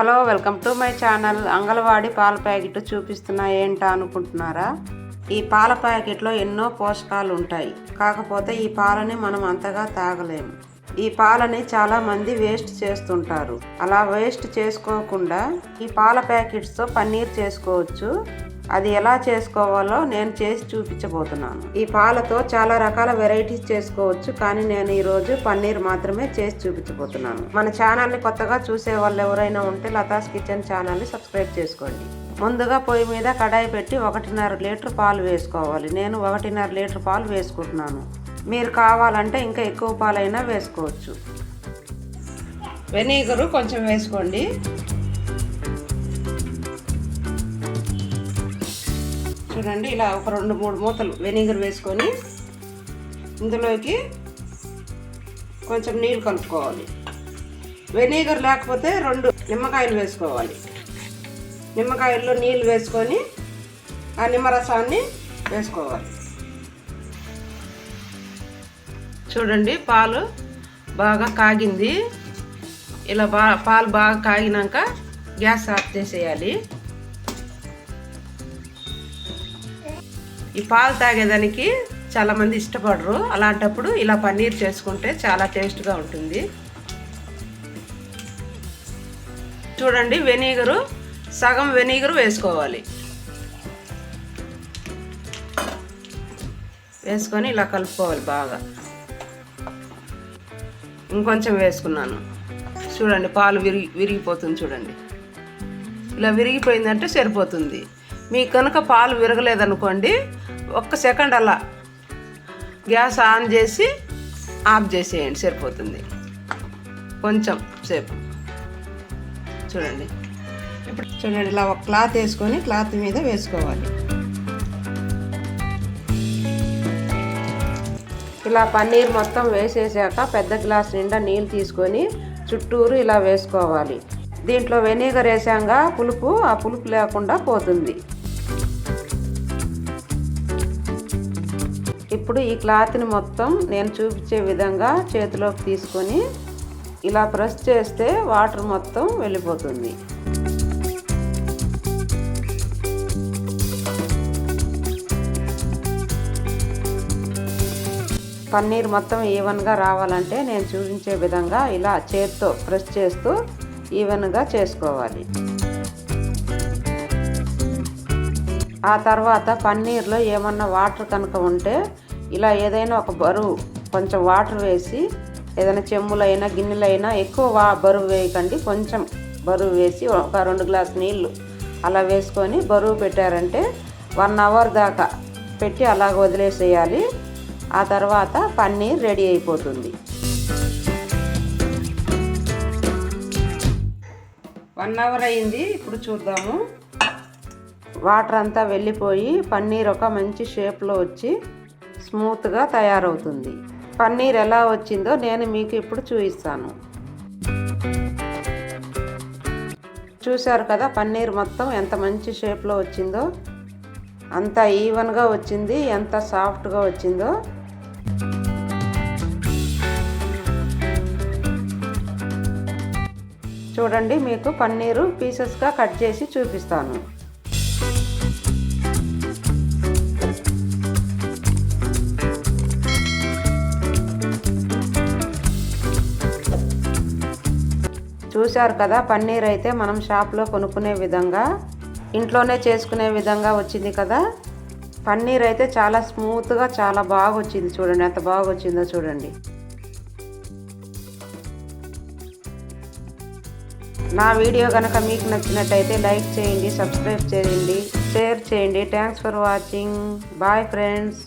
Hello welcome to my channel. Anganwadi పాల packet చూపిస్తున్నా ఏంటా అనుకుంటున్నారా? ఈ పాల ప్యాకెట్లో ఎన్నో పోషకాలు ఉంటాయి. కాకపోతే ఈ పాలని మనం అంతగా తాగలేము ఈ పాలని చాలామంది వేస్ట్ చేస్తుంటారు. అలా వేస్ట్ చేసుకోకుండా ఈ పాల ప్యాకెట్స్తో పన్నీర్ చేసుకోవచ్చు. అది ఎలా చేసుకోవాలో నేను చేసి చూపించబోతున్నాను. ఈ పాలతో చాలా రకాల వెరైటీస్ చేసుకోవచ్చు కానీ నేను ఈరోజు పన్నీర్ మాత్రమే చేసి చూపించబోతున్నాను. మన ఛానల్ని కొత్తగా చూసే వాళ్ళు ఎవరైనా ఉంటే లతాస్ కిచెన్ ఛానల్ని సబ్స్క్రైబ్ చేసుకోండి. ముందుగా పొయ్యి మీద కడాయి పెట్టి ఒకటిన్నర లీటర్ పాలు వేసుకోవాలి. నేను ఒకటిన్నర లీటర్ పాలు వేసుకుంటున్నాను. మీరు కావాలంటే ఇంకా ఎక్కువ పాలైనా వేసుకోవచ్చు. వెనిగరు కొంచెం వేసుకోండి. చూడండి ఇలా ఒక రెండు మూడు మూతలు వెనిగర్ వేసుకొని ఇందులోకి కొంచెం నీళ్ళు కలుపుకోవాలి. వెనిగర్ లేకపోతే రెండు నిమ్మకాయలు వేసుకోవాలి. నిమ్మకాయల్లో నీళ్ళు వేసుకొని ఆ నిమ్మరసాన్ని వేసుకోవాలి. చూడండి పాలు బాగా కాగింది. ఇలా బా పాలు బాగా కాగినాక గ్యాస్ ఆఫ్ చేసేయాలి. ఈ పాలు తాగేదానికి చాలామంది ఇష్టపడరు. అలాంటప్పుడు ఇలా పన్నీర్ చేసుకుంటే చాలా టేస్ట్గా ఉంటుంది. చూడండి వెనిగరు సగం వెనిగరు వేసుకోవాలి. వేసుకొని ఇలా కలుపుకోవాలి బాగా. ఇంకొంచెం వేసుకున్నాను. చూడండి పాలు విరిగి విరిగిపోతుంది చూడండి. ఇలా విరిగిపోయిందంటే సరిపోతుంది. మీకు కనుక పాలు విరగలేదనుకోండి ఒక్క సెకండ్ అలా గ్యాస్ ఆన్ చేసి ఆఫ్ చేసేయండి సరిపోతుంది. కొంచెం సేపు. చూడండి. ఇప్పుడు చూడండి ఇలా ఒక క్లాత్ వేసుకొని క్లాత్ మీద వేసుకోవాలి. ఇలా పన్నీర్ మొత్తం వేసేసాక పెద్ద గ్లాస్ నిండా నీళ్ళు తీసుకొని చుట్టూరు ఇలా వేసుకోవాలి. దీంట్లో వెనిగర్ వేసాక పులుపు ఆ పులుపు లేకుండా పోతుంది. ఇప్పుడు ఈ క్లాత్ని మొత్తం నేను చూపించే విధంగా చేతిలోకి తీసుకొని ఇలా ప్రెస్ చేస్తే వాటర్ మొత్తం వెళ్ళిపోతుంది. పన్నీర్ మొత్తం ఈవెన్గా రావాలంటే నేను చూపించే విధంగా ఇలా చేత్తో ప్రెస్ చేస్తూ ఈవెన్గా చేసుకోవాలి. ఆ తర్వాత పన్నీర్లో ఏమన్నా వాటర్ కనుక ఉంటే ఇలా ఏదైనా ఒక బరువు కొంచెం వాటర్ వేసి ఏదైనా చెమ్ములైనా గిన్నెలైనా ఎక్కువ వా బరువు వేయకండి. కొంచెం బరువు వేసి ఒక రెండు గ్లాస్ నీళ్ళు అలా వేసుకొని బరువు పెట్టారంటే వన్ అవర్ దాకా పెట్టి అలాగ వదిలేసేయాలి. ఆ తర్వాత పన్నీర్ రెడీ అయిపోతుంది. వన్ అవర్ అయింది. ఇప్పుడు చూద్దాము. వాటర్ అంతా వెళ్ళిపోయి పన్నీర్ ఒక మంచి షేప్లో వచ్చి స్మూత్గా తయారవుతుంది. పన్నీర్ ఎలా వచ్చిందో నేను మీకు ఇప్పుడు చూపిస్తాను. చూశారు కదా పన్నీర్ మొత్తం ఎంత మంచి షేప్లో వచ్చిందో? అంత ఈవెన్గా వచ్చింది ఎంత సాఫ్ట్గా వచ్చిందో? చూడండి మీకు పన్నీరు పీసెస్గా కట్ చేసి చూపిస్తాను. చూశారు కదా పన్నీర్ అయితే మనం షాప్లో కొనుక్కునే విధంగా ఇంట్లోనే చేసుకునే విధంగా వచ్చింది కదా. పన్నీర్ అయితే చాలా స్మూత్గా చాలా బాగా వచ్చింది చూడండి. ఎంత బాగా వచ్చిందో చూడండి. నా వీడియో కనుక మీకు నచ్చినట్టయితే లైక్ చేయండి సబ్స్క్రైబ్ చేయండి షేర్ చేయండి. Thanks for watching bye friends